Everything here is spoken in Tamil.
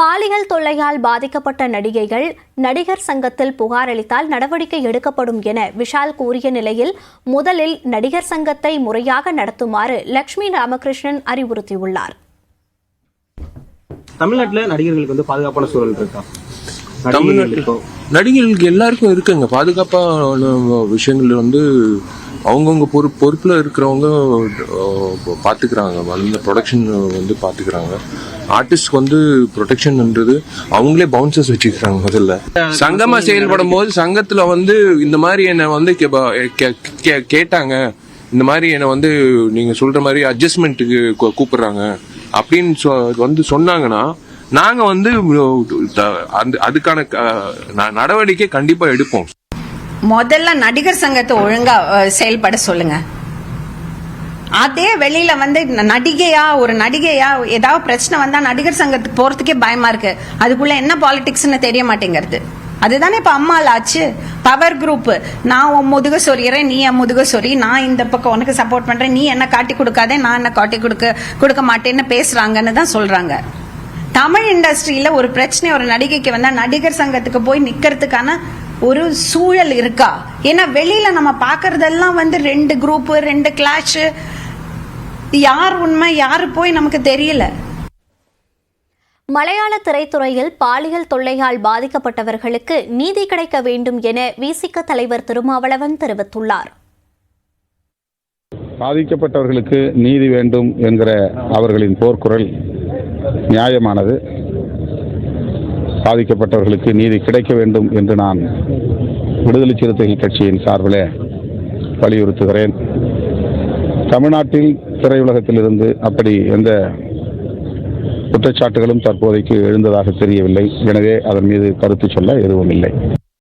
பாலியல் தொல்லையால் பாதிக்கப்பட்ட நடிகைகள் நடிகர் சங்கத்தில் புகார் அளித்தால் நடவடிக்கை எடுக்கப்படும் என விஷால் கூறிய நிலையில் முதலில் நடிகர் சங்கத்தை முறையாக நடத்துமாறு லட்சுமி ராமகிருஷ்ணன் அறிவுறுத்தியுள்ளார். தமிழ்நாட்டுல நடிகர்களுக்கு வந்து பாதுகாப்பான சூழல் இருக்கா? தமிழ்நாட்டுல நடிகர்களுக்கு எல்லாருக்கும் இருக்குங்க. பாதுகாப்பான விஷயங்கள் வந்து அவங்கவுங்க பொறுப்பு பொறுப்பில் இருக்கிறவங்க பார்த்துக்கிறாங்க அந்த ப்ரொடக்ஷன் வந்து பார்த்துக்கிறாங்க ஆர்டிஸ்ட் வந்து ப்ரொடெக்ஷன்ன்றது அவங்களே பவுன்சர்ஸ் வச்சுக்கிறாங்க முதல்ல. சங்கமாக செயல்படும் போது சங்கத்தில் வந்து இந்த மாதிரி என்னை வந்து கே- கே- கேட்டாங்க. இந்த மாதிரி என்னை வந்து நீங்கள் சொல்ற மாதிரி அட்ஜஸ்ட்மெண்ட்டுக்கு கூப்பிடுறாங்க. அப்படின்னு சொ- வந்து சொன்னாங்கன்னா நாங்கள் வந்து அந்த அதுக்கான நடவடிக்கை கண்டிப்பாக எடுப்போம். முதல்ல நடிகர் சங்கத்தை ஒழுங்கா செயல்பட சொல்லுங்க. அதே வெளியில வந்து நடிகையா ஒரு நடிகையா ஏதாவது பிரச்சனை வந்தா நடிகர் சங்கத்துக்கு போறதுக்கே பயமா இருக்கு. அதுக்குள்ள என்ன பாலிடிக்ஸ்னு தெரிய மாட்டேங்கிறது. அதுதானே இப்ப அம்மால ஆச்சு. பவர் குரூப் நான் உன் முதுக சொறியறேன் நீ என் முதுக சொறி நான் இந்த பக்கம் உனக்கு சப்போர்ட் பண்றேன். நீ என்ன காட்டி கொடுக்காதே நான் என்ன காட்டி கொடுக்க கொடுக்க மாட்டேன்னு பேசுறாங்கன்னு தான் சொல்றாங்க. தமிழ் இண்டஸ்ட்ரியில ஒரு பிரச்சனை ஒரு நடிகைக்கு வந்தா நடிகர் சங்கத்துக்கு போய் நிக்கிறதுக்கான ஒரு சூழல் இருக்கா? ஏன்னா வெளியில நம்ம பாக்குறதெல்லாம் வந்து ரெண்டு குரூப் ரெண்டு கிளாஷ் யார் உண்மை யாரு போய் நமக்கு தெரியல. மலையாள திரைத்துறையில் பாலியல் தொல்லையால் பாதிக்கப்பட்டவர்களுக்கு நீதி கிடைக்க வேண்டும் என விசிக தலைவர் திருமாவளவன் தெரிவித்துள்ளார். பாதிக்கப்பட்டவர்களுக்கு நீதி வேண்டும் என்கிற அவர்களின் போர்க்குரல் நியாயமானது. பாதிக்கப்பட்டவர்களுக்கு நீதி கிடைக்க வேண்டும் என்று நான் விடுதலை சிறுத்தைகள் கட்சியின் சார்பில் வலியுறுத்துகிறேன். தமிழ்நாட்டில் திரையுலகத்திலிருந்து அப்படி எந்த குற்றச்சாட்டுகளும் தற்போதைக்கு எழுந்ததாக தெரியவில்லை. எனவே அதன் மீது கருத்து சொல்ல எதுவும் இல்லை.